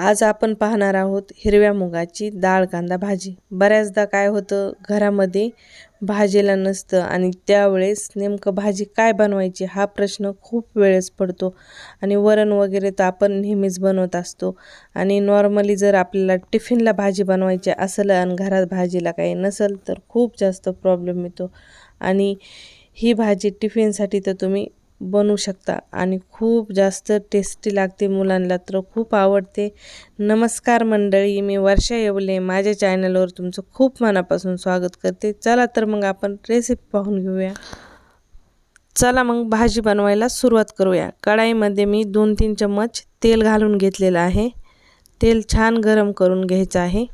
आज आपण पाहणार आहोत हिरव्या मुगाची डाळ कांदा भाजी. बऱ्याचदा काय होतं घरामध्ये भाजीला नसतं आणि त्यावेळेस नेमकं भाजी काय बनवायची हा प्रश्न खूप वेळेस पडतो. आणि वरण वगैरे तर आपण नेहमीच बनवत असतो. आणि नॉर्मली जर आपल्याला टिफिनला भाजी बनवायची असेल आणि घरात भाजीला काही नसेल तर खूप जास्त प्रॉब्लेम येतो. आणि ही भाजी टिफिनसाठी तर तुम्ही बनवू शकता आणि खूप जास्त टेस्टी लागते मुलांना तर खूप आवडते. नमस्कार मंडळी मी वर्षा येवले. माझ्या चॅनलवर तुमचं खूप मनापासून स्वागत करते. चला तर मग आपण रेसिपी पाहून घेऊया. चला मग भाजी बनवायला सुरुवात करूया. कढाईमध्ये मी दोन तीन चम्मच तेल घालून घेतलेलं आहे. तेल छान गरम करून घ्यायचं आहे.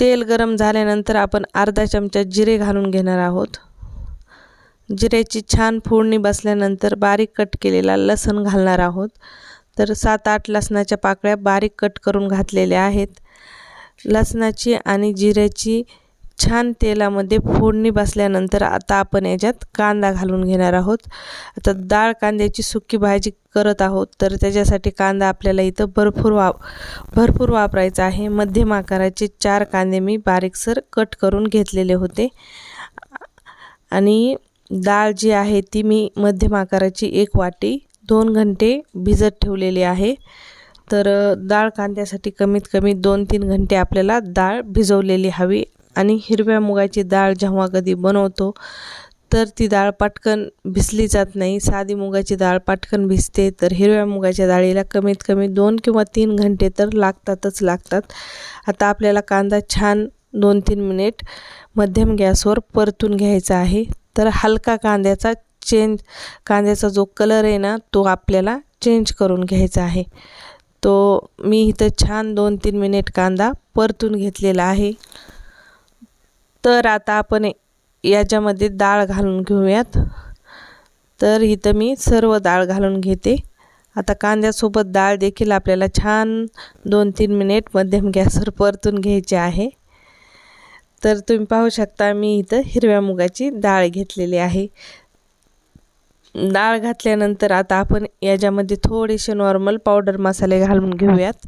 तेल गरम झाल्यानंतर आपण अर्धा चमचा जिरे घालून घेणार आहोत. जिऱ्याची छान फोडणी बसल्यानंतर बारीक कट केलेला लसण घालणार आहोत. तर सात आठ लसणाच्या पाकळ्या बारीक कट करून घातलेल्या आहेत. लसणाची आणि जिऱ्याची छान तेलामध्ये फोडणी बसल्यानंतर आता आपण याच्यात कांदा घालून घेणार आहोत. आता डाळ कांद्याची सुकी भाजी करत आहोत तर त्याच्यासाठी कांदा आपल्याला इथं भरपूर वा भरपूर वापरायचा आहे. मध्यम आकाराचे चार कांदे मी बारीकसर कट करून घेतलेले होते. आणि डाळ जी आहे ती मी मध्यम आकाराची एक वाटी दोन घंटे भिजत ठेवलेली आहे. तर डाळ कांद्यासाठी कमीत कमी दोन तीन घंटे आपल्याला डाळ भिजवलेली हवी आणि हिरव्या मुगाची डाळ जेव्हा कधी बनवतो तर ती डाळ पटकन भिजली जात नाही. साधी मुगाची डाळ पटकन भिजते तर हिरव्या मुगाच्या डाळीला कमीत कमी दोन किंवा तीन घंटे तर लागतातच लागतात. आता आपल्याला कांदा छान दोन तीन मिनिट मध्यम गॅसवर परतून घ्यायचा आहे. तर हलका कांद्याचा चेंज कांद्याचा जो कलर आहे ना तो आपल्याला चेंज करून घ्यायचा आहे. तो मी इथं छान दोन तीन मिनिट कांदा परतून घेतलेला आहे. तर आता आपण याच्यामध्ये डाळ घालून घेऊयात. तर इथं मी सर्व डाळ घालून घेते. आता कांद्यासोबत डाळ देखील आपल्याला छान दोन तीन मिनिट मध्यम गॅसवर परतून घ्यायची आहे. तर तुम्ही पाहू शकता मी इथं हिरव्या मुगाची डाळ घेतलेली आहे. डाळ घातल्यानंतर आता आपण याच्यामध्ये थोडेसे नॉर्मल पावडर मसाले घालून घेऊयात.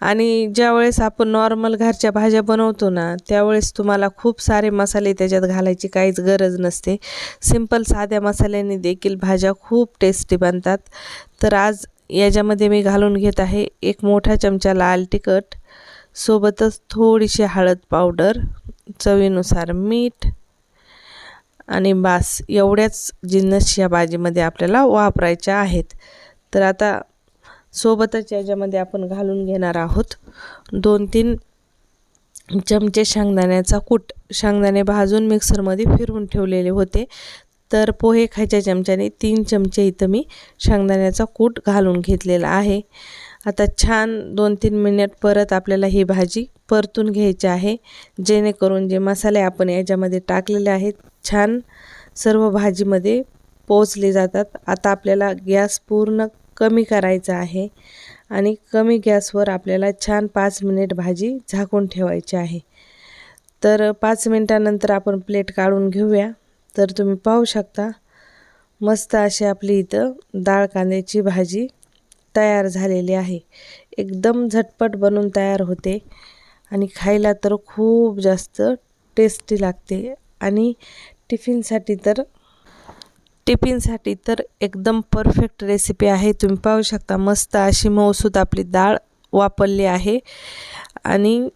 आणि ज्यावेळेस आपण नॉर्मल घरच्या भाज्या बनवतो ना त्यावेळेस तुम्हाला खूप सारे मसाले त्याच्यात घालायची काहीच गरज नसते. सिंपल साध्या मसाल्याने देखील भाज्या खूप टेस्टी बनतात. तर आज याच्यामध्ये मी घालून घेत आहे एक मोठा चमचा लाल तिखट. सोबतच थोडीशी हळद पावडर चवीनुसार मीठ आणि बास एवढ्याच जिन्नस या भाजीमध्ये आपल्याला वापरायच्या आहेत. तर आता सोबतच याच्यामध्ये आपण घालून घेणार आहोत दोन तीन चमचे शेंगदाण्याचा कूट. शेंगदाणे भाजून मिक्सरमध्ये फिरवून ठेवलेले होते. तर पोहे खायच्या चमच्याने तीन चमचे इथं मी शेंगदाण्याचा कूट घालून घेतलेला आहे. आता छान दोन तीन मिनिट परत आपल्याला ही भाजी परतून घ्यायची आहे. जेणेकरून जे मसाले आपण याच्यामध्ये टाकलेले आहेत छान सर्व भाजीमध्ये पोचले जातात. आता आपल्याला गॅस पूर्ण कमी करायचा आहे आणि कमी गॅसवर आपल्याला छान पाच मिनिट भाजी झाकून ठेवायची आहे. तर पाच मिनटानंतर आपण प्लेट काढून घेऊया. तर तुम्ही पाहू शकता मस्त अशी आपली इथं डाळ कांद्याची भाजी तयार झालेली आहे. एकदम झटपट बनून तयार होते आणि खायला तर खूप जास्त टेस्टी लागते आणि टिफिनसाठी तर टिफिनसाठी तर एकदम परफेक्ट रेसिपी आहे. तुम्ही पाहू शकता मस्त अशी मौसूद आपली डाळ वापरली आहे. आणि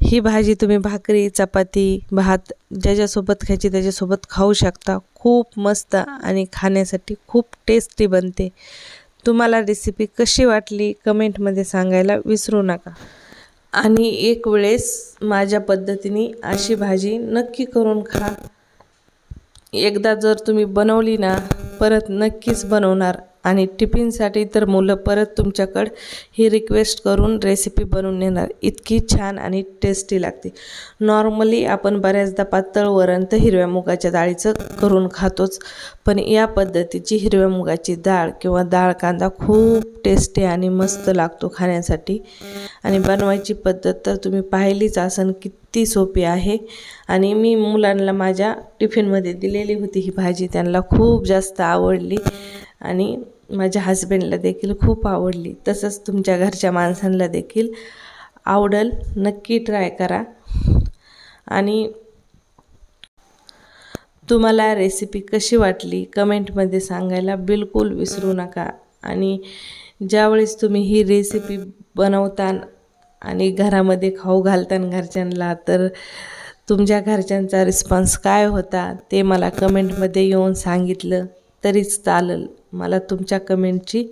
ही भाजी तुम्ही भाकरी चपाती भात ज्याच्यासोबत खायची त्याच्यासोबत खाऊ शकता. खूप मस्त आणि खाण्यासाठी खूप टेस्टी बनते. तुम्हाला रेसिपी कशी वाटली कमेंटमध्ये सांगायला विसरू नका. आणि एक वेळेस माझ्या पद्धतीने अशी भाजी नक्की करून खा. एकदा जर तुम्ही बनवली ना परत नक्कीच बनवणार. आणि टिफिनसाठी तर मुलं परत तुमच्याकडं ही रिक्वेस्ट करून रेसिपी बनवून नेणार. इतकी छान आणि टेस्टी लागते. नॉर्मली आपण बऱ्याचदा पातळ वरण तर हिरव्या मुगाच्या डाळीचं करून खातोच. पण या पद्धतीची हिरव्या मुगाची डाळ किंवा डाळ कांदा खूप टेस्टी आणि मस्त लागतो खाण्यासाठी. आणि बनवायची पद्धत तर तुम्ही पाहिलीच असन किती सोपी आहे. आणि मी मुलांना माझ्या टिफिनमध्ये दिलेली होती ही भाजी त्यांना खूप जास्त आवडली. आणि माझ्या हस्बंडला देखील खूप आवडली. तसंच तुमच्या घरच्या माणसांना देखील आवडल. नक्की ट्राय करा. आणि तुम्हाला रेसिपी कशी वाटली कमेंटमध्ये सांगायला बिलकुल विसरू नका. आणि ज्यावेळेस तुम्ही ही रेसिपी बनवता आणि घरामध्ये खाऊ घालताना घरच्यांना तर तुमच्या घरच्यांचा रिस्पॉन्स काय होता ते मला कमेंटमध्ये येऊन सांगितलं. तरीच चालेल. मला तुमच्या कमेंटची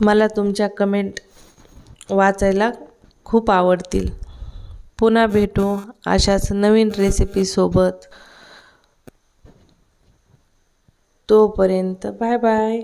मला तुमच्या कमेंट वाचायला खूप आवडतील. पुन्हा भेटू अशाच नवीन रेसिपीसोबत तोपर्यंत बाय बाय.